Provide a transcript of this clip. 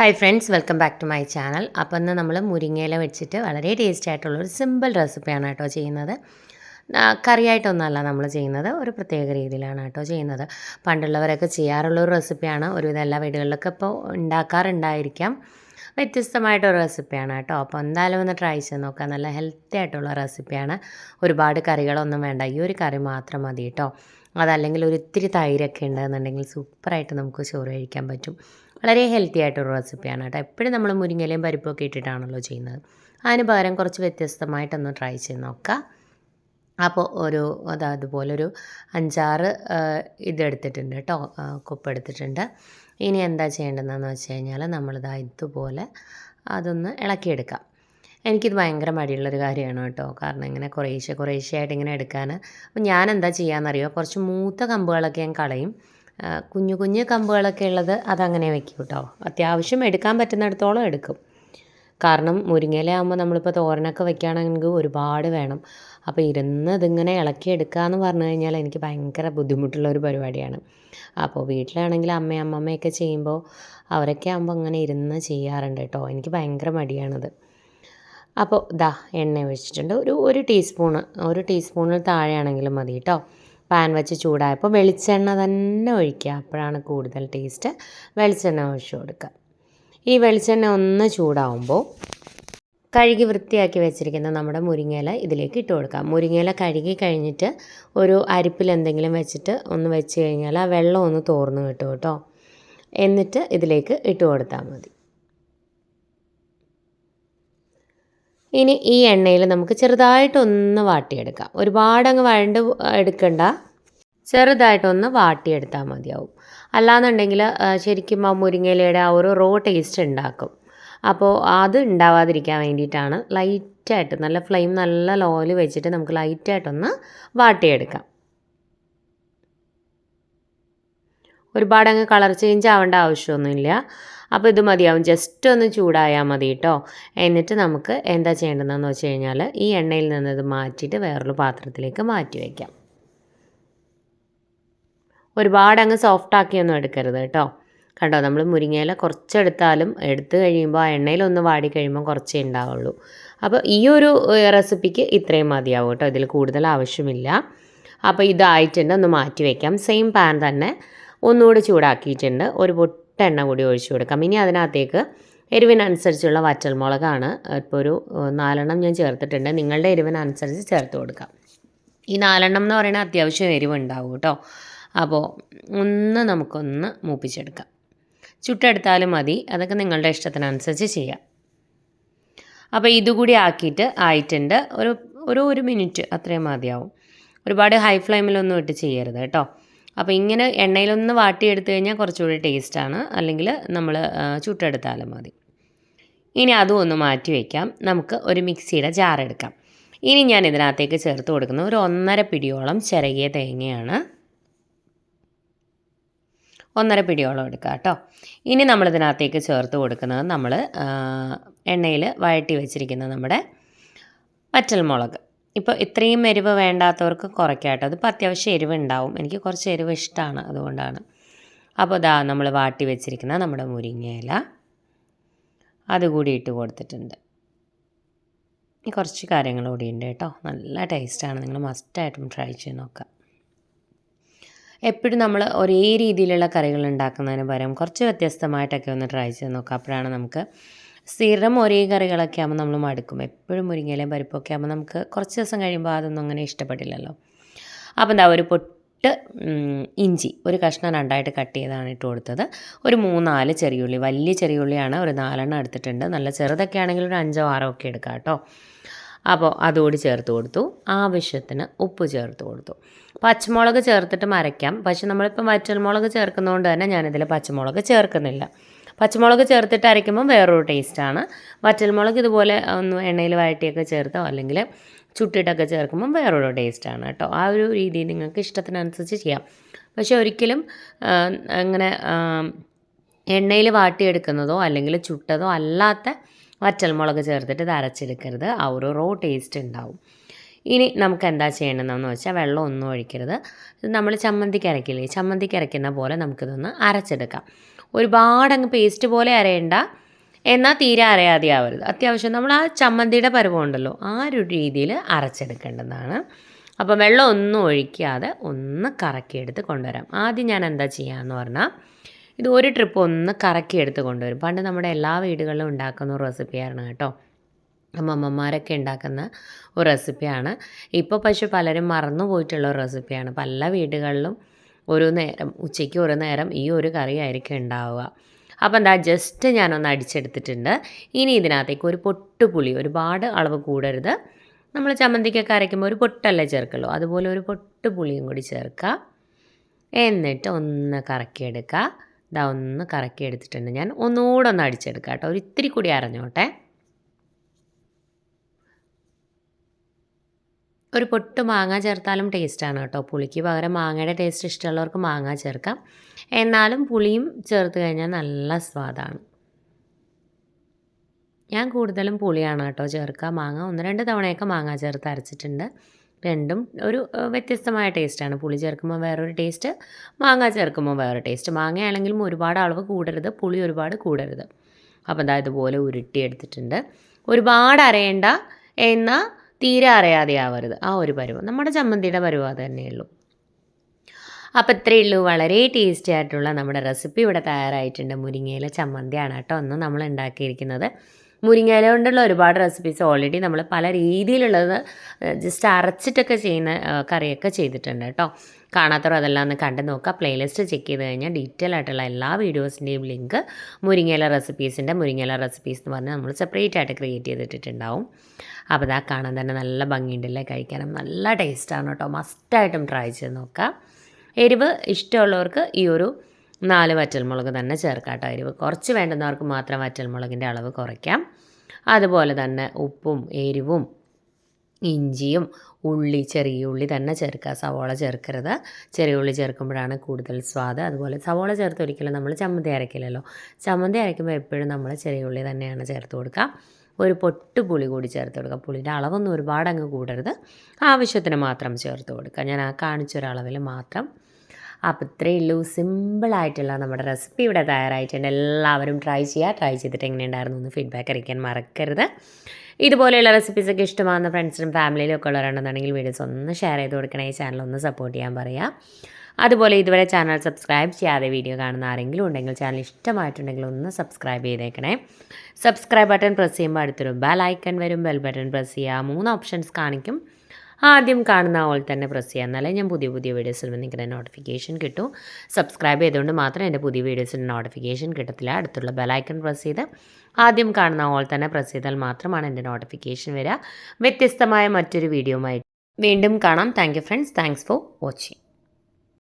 Hi friends welcome back to my channel അപ്പോൾ ഇന്ന് നമ്മൾ മുരിങ്ങയില വെച്ചിട്ട് വളരെ ടേസ്റ്റി ആയിട്ടുള്ള ഒരു സിമ്പിൾ റെസിപ്പിയാണ് കേട്ടോ ചെയ്യുന്നത്. കറിയായിട്ടൊന്നുമല്ല നമ്മൾ ചെയ്യുന്നത് ഒരു പ്രത്യേക രീതിയിലാണ് കേട്ടോ ചെയ്യുന്നത്. പണ്ടുള്ളവരൊക്കെ ചെയ്യാറുള്ള ഒരു റെസിപ്പിയാണ് ഒരുവിധം എല്ലാ വീടുകളിലൊക്കെ ഇപ്പോൾ ഉണ്ടാക്കാറുണ്ടായിരിക്കാം. വ്യത്യസ്തമായിട്ടൊരു റെസിപ്പിയാണ് കേട്ടോ. അപ്പോൾ എന്തായാലും ഒന്ന് ട്രൈ ചെയ്ത് നോക്കാം. നല്ല ഹെൽത്തി ആയിട്ടുള്ള റെസിപ്പിയാണ് ഒരുപാട് കറികളൊന്നും വേണ്ട ഈ ഒരു കറി മാത്രം മതി കേട്ടോ. അതല്ലെങ്കിൽ ഒരു ഇത്തിരി തൈരൊക്കെ ഉണ്ടെന്നുണ്ടെങ്കിൽ സൂപ്പറായിട്ട് നമുക്ക് ചോറ് കഴിക്കാൻ പറ്റും. വളരെ ഹെൽത്തി ആയിട്ടൊരു റെസിപ്പിയാണ് കേട്ടോ. എപ്പോഴും നമ്മൾ മുരിങ്ങയിലയും പരിപ്പൊക്കെ ഇട്ടിട്ടാണല്ലോ ചെയ്യുന്നത്. അതിന് പകരം കുറച്ച് വ്യത്യസ്തമായിട്ടൊന്ന് ട്രൈ ചെയ്ത് നോക്കാം. അപ്പോൾ ഒരു അതാ അതുപോലൊരു അഞ്ചാറ് ഇതെടുത്തിട്ടുണ്ട് കേട്ടോ. കുപ്പ് എടുത്തിട്ടുണ്ട് ഇനി എന്താ ചെയ്യേണ്ടതെന്ന് വെച്ച് കഴിഞ്ഞാൽ നമ്മളിതാ ഇതുപോലെ അതൊന്ന് ഇളക്കിയെടുക്കാം. എനിക്കിത് ഭയങ്കര മടിയുള്ളൊരു കാര്യമാണ് കേട്ടോ. കാരണം ഇങ്ങനെ കുറേശ്ശെ കുറേശ്ശെ ആയിട്ട് ഇങ്ങനെ എടുക്കാൻ അപ്പം ഞാൻ എന്താ ചെയ്യാമെന്നറിയോ കുറച്ച് മൂത്ത കമ്പുകളൊക്കെ ഞാൻ കളയും. കുഞ്ഞു കുഞ്ഞു കമ്പുകളൊക്കെ ഉള്ളത് അതങ്ങനെ വെക്കും കേട്ടോ അത്യാവശ്യം എടുക്കാൻ പറ്റുന്നിടത്തോളം എടുക്കും. കാരണം മുരിങ്ങയില ആകുമ്പോൾ നമ്മളിപ്പോൾ തോരനൊക്കെ വെക്കുകയാണെങ്കിൽ ഒരുപാട് വേണം. അപ്പോൾ ഇരുന്ന് ഇതിങ്ങനെ ഇളക്കിയെടുക്കുക എന്ന് പറഞ്ഞു കഴിഞ്ഞാൽ എനിക്ക് ഭയങ്കര ബുദ്ധിമുട്ടുള്ള ഒരു പരിപാടിയാണ്. അപ്പോൾ വീട്ടിലാണെങ്കിൽ അമ്മയും അമ്മമ്മയൊക്കെ ചെയ്യുമ്പോൾ അവരൊക്കെ ആകുമ്പോൾ അങ്ങനെ ഇരുന്ന് ചെയ്യാറുണ്ട് കേട്ടോ. എനിക്ക് ഭയങ്കര മടിയാണത്. അപ്പോൾ ദാ എണ്ണ ഒഴിച്ചിട്ടുണ്ട്. ഒരു ഒരു ടീസ്പൂണ് ഒരു ടീസ്പൂണിൽ താഴെയാണെങ്കിലും മതി കേട്ടോ. പാൻ വെച്ച് ചൂടായപ്പോൾ വെളിച്ചെണ്ണ തന്നെ ഒഴിക്കുക. അപ്പോഴാണ് കൂടുതൽ ടേസ്റ്റ് വെളിച്ചെണ്ണ ഒഴിച്ചു കൊടുക്കുക. ഈ വെളിച്ചെണ്ണ ഒന്ന് ചൂടാവുമ്പോൾ കഴുകി വൃത്തിയാക്കി വെച്ചിരിക്കുന്ന നമ്മുടെ മുരിങ്ങയില ഇതിലേക്ക് ഇട്ട് കൊടുക്കാം. മുരിങ്ങയില കഴുകി കഴിഞ്ഞിട്ട് ഒരു അരിപ്പിൽ എന്തെങ്കിലും വെച്ചിട്ട് ഒന്ന് വെച്ച് കഴിഞ്ഞാൽ ആ വെള്ളം ഒന്ന് തോർന്നു കിട്ടും കേട്ടോ. എന്നിട്ട് ഇതിലേക്ക് ഇട്ട് കൊടുത്താൽ മതി. ഇനി ഈ എണ്ണയിൽ നമുക്ക് ചെറുതായിട്ടൊന്ന് വാട്ടിയെടുക്കാം. ഒരുപാട് അങ്ങ് വഴണ്ട് എടുക്കണ്ട. ചെറുതായിട്ടൊന്ന് വാട്ടിയെടുത്താൽ മതിയാവും. അല്ലാന്നുണ്ടെങ്കിൽ ശരിക്കും ആ മുരിങ്ങയിലയുടെ ആ ഒരു റോ ടേസ്റ്റ് ഉണ്ടാക്കും. അപ്പോൾ അത് ഉണ്ടാവാതിരിക്കാൻ വേണ്ടിയിട്ടാണ് ലൈറ്റായിട്ട് നല്ല ഫ്ലെയിം നല്ല ലോയിൽ വെച്ചിട്ട് നമുക്ക് ലൈറ്റായിട്ടൊന്ന് വാട്ടിയെടുക്കാം. ഒരുപാടങ്ങ് കളർ ചേഞ്ച് ആവേണ്ട ആവശ്യമൊന്നുമില്ല. അപ്പോൾ ഇത് മതിയാവും. ജസ്റ്റ് ഒന്ന് ചൂടായാൽ മതി കേട്ടോ എന്നിട്ട് നമുക്ക് എന്താ ചെയ്യേണ്ടതെന്ന് വെച്ച് കഴിഞ്ഞാൽ ഈ എണ്ണയിൽ നിന്ന് ഇത് മാറ്റിയിട്ട് വേറൊരു പാത്രത്തിലേക്ക് മാറ്റി വയ്ക്കാം ഒരുപാട് അങ്ങ് സോഫ്റ്റ് ആക്കിയൊന്നും എടുക്കരുത് കേട്ടോ കണ്ടോ? നമ്മൾ മുരിങ്ങയില കുറച്ചെടുത്താലും എടുത്തു കഴിയുമ്പോൾ ആ എണ്ണയിലൊന്ന് വാടി കഴിയുമ്പോൾ കുറച്ചേ ഉണ്ടാവുള്ളൂ. അപ്പോൾ ഈ ഒരു റെസിപ്പിക്ക് ഇത്രയും മതിയാവും കേട്ടോ ഇതിൽ കൂടുതൽ ആവശ്യമില്ല. അപ്പോൾ ഇതായിട്ടുണ്ട്. ഒന്ന് മാറ്റി വയ്ക്കാം സെയിം പാൻ തന്നെ ഒന്നുകൂടി ചൂടാക്കിയിട്ടുണ്ട്. ഒരു എണ്ണ കൂടി ഒഴിച്ചു കൊടുക്കാം. ഇനി അതിനകത്തേക്ക് എരിവിനനുസരിച്ചുള്ള വറ്റൽമുളകാണ്. ഇപ്പോൾ ഒരു നാലെണ്ണം ഞാൻ ചേർത്തിട്ടുണ്ട്. നിങ്ങളുടെ എരിവിനനുസരിച്ച് ചേർത്ത് കൊടുക്കാം. ഈ നാലെണ്ണം എന്ന് പറയുന്നത് അത്യാവശ്യം എരിവ് ഉണ്ടാവും കേട്ടോ. അപ്പോൾ ഒന്ന് നമുക്കൊന്ന് മൂപ്പിച്ചെടുക്കാം. ചുട്ടെടുത്താലും മതി. അതൊക്കെ നിങ്ങളുടെ ഇഷ്ടത്തിനനുസരിച്ച് ചെയ്യാം. അപ്പോൾ ഇതുകൂടി ആക്കിയിട്ട് ആയിട്ടുണ്ട്. ഒരു ഒരു ഒരു മിനിറ്റ് അത്രയും മതിയാവും. ഒരുപാട് ഹൈ ഫ്ലെയിമിലൊന്നും ഇട്ട് ചെയ്യരുത് കേട്ടോ. അപ്പോൾ ഇങ്ങനെ എണ്ണയിലൊന്ന് വാട്ടിയെടുത്ത് കഴിഞ്ഞാൽ കുറച്ചുകൂടി ടേസ്റ്റാണ്. അല്ലെങ്കിൽ നമ്മൾ ചുട്ടെടുത്താലും മതി. ഇനി അതും ഒന്ന് മാറ്റി വയ്ക്കാം നമുക്ക് ഒരു മിക്സിയുടെ ജാർ എടുക്കാം. ഇനി ഞാൻ ഇതിനകത്തേക്ക് ചേർത്ത് കൊടുക്കുന്നത് ഒരു ഒന്നര പിടിയോളം ചിരകിയ തേങ്ങയാണ്. ഒന്നര പിടിയോളം എടുക്കുക കേട്ടോ. ഇനി നമ്മൾ ഇതിനകത്തേക്ക് ചേർത്ത് കൊടുക്കുന്നത് നമ്മൾ എണ്ണയിൽ വഴറ്റി വെച്ചിരിക്കുന്ന നമ്മുടെ വറ്റൽമുളക്. ഇപ്പോൾ ഇത്രയും എരിവ് വേണ്ടാത്തവർക്ക് കുറയ്ക്കാം കേട്ടോ. അതിപ്പോൾ അത്യാവശ്യം എരിവ് ഉണ്ടാവും എനിക്ക് കുറച്ച് എരിവ് ഇഷ്ടമാണ് അതുകൊണ്ടാണ്. അപ്പോൾ ഇതാ നമ്മൾ വാട്ടി വെച്ചിരിക്കുന്ന നമ്മുടെ മുരിങ്ങയില. അതുകൂടി ഇട്ട് കൊടുത്തിട്ടുണ്ട്. കുറച്ച് കാര്യങ്ങൾ കൂടി ഉണ്ട് കേട്ടോ. നല്ല ടേസ്റ്റാണ് നിങ്ങൾ മസ്റ്റായിട്ടും ട്രൈ ചെയ്ത് നോക്കുക. എപ്പോഴും നമ്മൾ ഒരേ രീതിയിലുള്ള കറികൾ ഉണ്ടാക്കുന്നതിന് പകരം കുറച്ച് വ്യത്യസ്തമായിട്ടൊക്കെ ഒന്ന് ട്രൈ ചെയ്ത് നോക്കുക. അപ്പോഴാണ് നമുക്ക് സ്ഥിരം ഒരേ കറികളൊക്കെ ആകുമ്പോൾ നമ്മൾ മടുക്കും. എപ്പോഴും മുരിങ്ങയിലയും പരിപ്പൊക്കെ ആകുമ്പോൾ നമുക്ക് കുറച്ച് ദിവസം കഴിയുമ്പോൾ അതൊന്നും അങ്ങനെ ഇഷ്ടപ്പെട്ടില്ലല്ലോ അപ്പോൾ എന്താ ഒരു പൊട്ട് ഇഞ്ചി ഒരു കഷ്ണം രണ്ടായിട്ട് കട്ട് ചെയ്താണ് ഇട്ട് കൊടുത്തത്. ഒരു മൂന്നാൽ ചെറിയുള്ളി വലിയ ചെറിയുള്ളിയാണ് ഒരു നാലെണ്ണം എടുത്തിട്ടുണ്ട്. നല്ല ചെറുതൊക്കെ ആണെങ്കിൽ ഒരു അഞ്ചോ ആറോ ഒക്കെ എടുക്കാം കേട്ടോ. അപ്പോൾ അതുകൂടി ചേർത്ത് കൊടുത്തു. ആവശ്യത്തിന് ഉപ്പ് ചേർത്ത് കൊടുത്തു. പച്ചമുളക് ചേർത്തിട്ട് മരയ്ക്കാം. പക്ഷെ നമ്മളിപ്പം വറ്റൽമുളക് ചേർക്കുന്നതുകൊണ്ട് തന്നെ ഞാനിതിൽ പച്ചമുളക് ചേർക്കുന്നില്ല. പച്ചമുളക് ചേർത്തിട്ട് അരയ്ക്കുമ്പോൾ വേറൊരു ടേസ്റ്റാണ്. വറ്റൽമുളക് ഇതുപോലെ ഒന്ന് എണ്ണയിൽ വഴറ്റിയൊക്കെ ചേർത്തോ അല്ലെങ്കിൽ ചുട്ടിട്ടൊക്കെ ചേർക്കുമ്പോൾ വേറൊരു ടേസ്റ്റാണ് കേട്ടോ. ആ ഒരു രീതി നിങ്ങൾക്ക് ഇഷ്ടത്തിനനുസരിച്ച് ചെയ്യാം. പക്ഷെ ഒരിക്കലും അങ്ങനെ എണ്ണയിൽ വാട്ടിയെടുക്കുന്നതോ അല്ലെങ്കിൽ ചുട്ടതോ അല്ലാത്ത വറ്റൽമുളക് ചേർത്തിട്ട് ഇത് അരച്ചെടുക്കരുത്. ആ ഒരു റോ ടേസ്റ്റ് ഉണ്ടാവും. ഇനി നമുക്ക് എന്താ ചെയ്യണമെന്ന് വെച്ചാൽ വെള്ളം ഒന്നും ഒഴിക്കരുത്. നമ്മൾ ചമ്മന്തിക്ക് അരക്കില്ലേ ചമ്മന്തിക്ക് അരയ്ക്കുന്ന പോലെ നമുക്കിതൊന്ന് അരച്ചെടുക്കാം. ഒരുപാട് അങ്ങ് പേസ്റ്റ് പോലെ അരയണ്ട. എന്നാൽ തീരെ അരയാതെ ആവരുത് അത്യാവശ്യം നമ്മൾ ആ ചമ്മന്തിയുടെ പരുവം ഉണ്ടല്ലോ ആ ഒരു രീതിയിൽ അരച്ചെടുക്കേണ്ടതാണ്. അപ്പോൾ വെള്ളം ഒന്നും ഒഴിക്കാതെ ഒന്ന് കറക്കിയെടുത്ത് കൊണ്ടുവരാം. ആദ്യം ഞാൻ എന്താ ചെയ്യാമെന്ന് പറഞ്ഞാൽ ഇത് ഒരു ട്രിപ്പ് ഒന്ന് കറക്കിയെടുത്ത് കൊണ്ടുവരും. പണ്ട് നമ്മുടെ എല്ലാ വീടുകളിലും ഉണ്ടാക്കുന്ന റെസിപ്പിയായിരുന്നു കേട്ടോ. അമ്മമ്മമാരൊക്കെ ഉണ്ടാക്കുന്ന ഒരു റെസിപ്പിയാണ്. ഇപ്പോൾ പക്ഷെ പലരും മറന്നു പോയിട്ടുള്ള ഒരു റെസിപ്പിയാണ്. പല വീടുകളിലും ഒരു നേരം ഉച്ചയ്ക്ക് ഒരു നേരം ഈ ഒരു കറി ആയിരിക്കും ഉണ്ടാവുക. അപ്പോൾ എന്താ ജസ്റ്റ് ഞാനൊന്ന് അടിച്ചെടുത്തിട്ടുണ്ട്. ഇനി ഇതിനകത്തേക്ക് ഒരു പൊട്ടുപുളി ഒരുപാട് അളവ് കൂടരുത്. നമ്മൾ ചമ്മന്തിക്കൊക്കെ അരയ്ക്കുമ്പോൾ ഒരു പൊട്ടല്ലേ ചേർക്കുള്ളൂ. അതുപോലെ ഒരു പൊട്ടുപുളിയും കൂടി ചേർക്കുക എന്നിട്ട് ഒന്ന് കറക്കിയെടുക്കുക ഇതാ ഒന്ന് കറക്കിയെടുത്തിട്ടുണ്ട് ഞാൻ. ഒന്നുകൂടെ ഒന്ന് അടിച്ചെടുക്കാം കേട്ടോ. ഒരു ഇത്തിരി കൂടി അരഞ്ഞോട്ടെ. ഒരു പൊട്ട് മാങ്ങ ചേർത്താലും ടേസ്റ്റാണ് കേട്ടോ. പുളിക്ക് പകരം മാങ്ങയുടെ ടേസ്റ്റ് ഇഷ്ടമുള്ളവർക്ക് മാങ്ങ ചേർക്കാം. എന്നാലും പുളിയും ചേർത്ത് കഴിഞ്ഞാൽ നല്ല സ്വാദാണ്. ഞാൻ കൂടുതലും പുളിയാണ് കേട്ടോ ചേർക്കുക മാങ്ങ ഒന്ന് രണ്ട് തവണയൊക്കെ മാങ്ങ ചേർത്ത് അരച്ചിട്ടുണ്ട്. രണ്ടും ഒരു വ്യത്യസ്തമായ ടേസ്റ്റാണ്. പുളി ചേർക്കുമ്പോൾ വേറൊരു ടേസ്റ്റ് മാങ്ങ ചേർക്കുമ്പോൾ വേറെ ടേസ്റ്റ്. മാങ്ങയാണെങ്കിലും ഒരുപാട് അളവ് കൂടരുത് പുളി ഒരുപാട് കൂടരുത്. അപ്പോൾ എന്താ ഇതുപോലെ ഉരുട്ടിയെടുത്തിട്ടുണ്ട്. ഒരുപാട് അരയേണ്ട എന്നാൽ തീരെ അറിയാതെ ആവരുത്. ആ ഒരു പരുവം. നമ്മുടെ ചമ്മന്തിയുടെ പരുവം തന്നെയുള്ളൂ അപ്പോൾ ഇത്രയേ ഉള്ളൂ. വളരെ ടേസ്റ്റി ആയിട്ടുള്ള നമ്മുടെ റെസിപ്പി ഇവിടെ തയ്യാറായിട്ടുണ്ട്. മുരിങ്ങയില ചമ്മന്തിയാണ് കേട്ടോ ഒന്ന് നമ്മൾ ഉണ്ടാക്കിയിരിക്കുന്നത്. മുരിങ്ങയില കൊണ്ടുള്ള ഒരുപാട് റെസിപ്പീസ് ഓൾറെഡി നമ്മൾ പല രീതിയിലുള്ളത് ജസ്റ്റ് അരച്ചിട്ടൊക്കെ ചെയ്യുന്ന കറിയൊക്കെ ചെയ്തിട്ടുണ്ട് കേട്ടോ. കാണാത്തവർ അതെല്ലാം ഒന്ന് കണ്ടു നോക്കുക. പ്ലേലിസ്റ്റ് ചെക്ക് ചെയ്ത് കഴിഞ്ഞാൽ ഡീറ്റെയിൽ ആയിട്ടുള്ള എല്ലാ വീഡിയോസിന്റെയും ലിങ്ക് മുരിങ്ങയില റെസിപ്പീസിന്റെ മുരിങ്ങയില റെസിപ്പീസ് എന്ന് പറഞ്ഞാൽ നമ്മൾ സെപ്പറേറ്റ് ആയിട്ട് ക്രിയേറ്റ് ചെയ്തിട്ടുണ്ടാവും അപ്പോൾ ഇതാ കാണാൻ തന്നെ നല്ല ഭംഗിയുണ്ടല്ലേ കഴിക്കാനും? നല്ല ടേസ്റ്റാണ് കേട്ടോ. മസ്റ്റായിട്ടും ട്രൈ ചെയ്ത് നോക്കാം എരിവ് ഇഷ്ടമുള്ളവർക്ക് ഈ ഒരു നാല് വറ്റൽമുളക് തന്നെ ചേർക്കാം കേട്ടോ എരിവ്. കുറച്ച് വേണ്ടുന്നവർക്ക് മാത്രം വറ്റൽമുളകിന്റെ അളവ് കുറയ്ക്കാം. അതുപോലെ തന്നെ ഉപ്പും എരിവും ഇഞ്ചിയും ഉള്ളി ചെറിയ ഉള്ളി തന്നെ ചേർക്കുക. സവോള ചേർക്കരുത്. ചെറിയ ഉള്ളി ചേർക്കുമ്പോഴാണ് കൂടുതൽ സ്വാദ്. അതുപോലെ സവോള ചേർത്ത് ഒരിക്കലും നമ്മൾ ചമ്മന്തി അരക്കില്ലല്ലോ. ചമ്മന്തി അരയ്ക്കുമ്പോൾ എപ്പോഴും നമ്മൾ ചെറിയ ഉള്ളി തന്നെയാണ് ചേർത്ത് കൊടുക്കുക. ഒരു പൊട്ട് പുളി കൂടി ചേർത്ത് കൊടുക്കുക. പുളിയുടെ അളവൊന്നും ഒരുപാട് അങ്ങ് കൂടരുത്. ആവശ്യത്തിന് മാത്രം ചേർത്ത് കൊടുക്കുക. ഞാൻ ആ കാണിച്ചൊരളവിൽ മാത്രം. അപ്പോൾ ഇത്രയേ ഉള്ളൂ. സിമ്പിളായിട്ടുള്ള നമ്മുടെ റെസിപ്പി ഇവിടെ തയ്യാറായിട്ടുണ്ട്. എല്ലാവരും ട്രൈ ചെയ്യുക. ട്രൈ ചെയ്തിട്ട് എങ്ങനെയുണ്ടായിരുന്നു എന്ന് ഫീഡ്ബാക്ക് അറിയിക്കാൻ മറക്കരുത്. ഇതുപോലെയുള്ള റെസിപ്പീസൊക്കെ ഇഷ്ടമാകുന്ന ഫ്രണ്ട്സിനും ഫാമിലിയിലും ഒക്കെ ഉള്ളവരുണ്ടെന്നുണ്ടെങ്കിൽ വീഡിയോസ് ഒന്ന് ഷെയർ ചെയ്ത് കൊടുക്കണേ. ചാനൽ ഒന്ന് സപ്പോർട്ട് ചെയ്യാൻ പറയാം അതുപോലെ ഇതുവരെ ചാനൽ സബ്സ്ക്രൈബ് ചെയ്യാതെ വീഡിയോ കാണുന്ന ആരെങ്കിലും ഉണ്ടെങ്കിൽ ചാനൽ ഇഷ്ടമായിട്ടുണ്ടെങ്കിൽ ഒന്ന് സബ്സ്ക്രൈബ് ചെയ്തേക്കണേ. സബ്സ്ക്രൈബ് ബട്ടൺ പ്രസ് ചെയ്യുമ്പോൾ അടുത്തൊരു ബെൽ ഐക്കൺ വരും. ബെൽ ബട്ടൺ പ്രസ് ചെയ്യുക. മൂന്ന് ഓപ്ഷൻസ് കാണിക്കും. ആദ്യം കാണുന്ന പോലെ തന്നെ പ്രസ് ചെയ്യുക. എന്നാലേ ഞാൻ പുതിയ പുതിയ വീഡിയോസിൽ നിങ്ങൾക്ക് നോട്ടിഫിക്കേഷൻ കിട്ടും. സബ്സ്ക്രൈബ് ചെയ്തുകൊണ്ട് മാത്രം എന്റെ പുതിയ വീഡിയോസിന്റെ നോട്ടിഫിക്കേഷൻ കിട്ടത്തില്ല. അടുത്തുള്ള ബെലൈക്കൺ പ്രസ് ചെയ്ത് ആദ്യം കാണുന്ന പോലെ തന്നെ പ്രസ് ചെയ്താൽ മാത്രമാണ് എന്റെ നോട്ടിഫിക്കേഷൻ വരിക. വ്യത്യസ്തമായ മറ്റൊരു വീഡിയോയുമായി വീണ്ടും കാണാം. Thank friends thanks for watching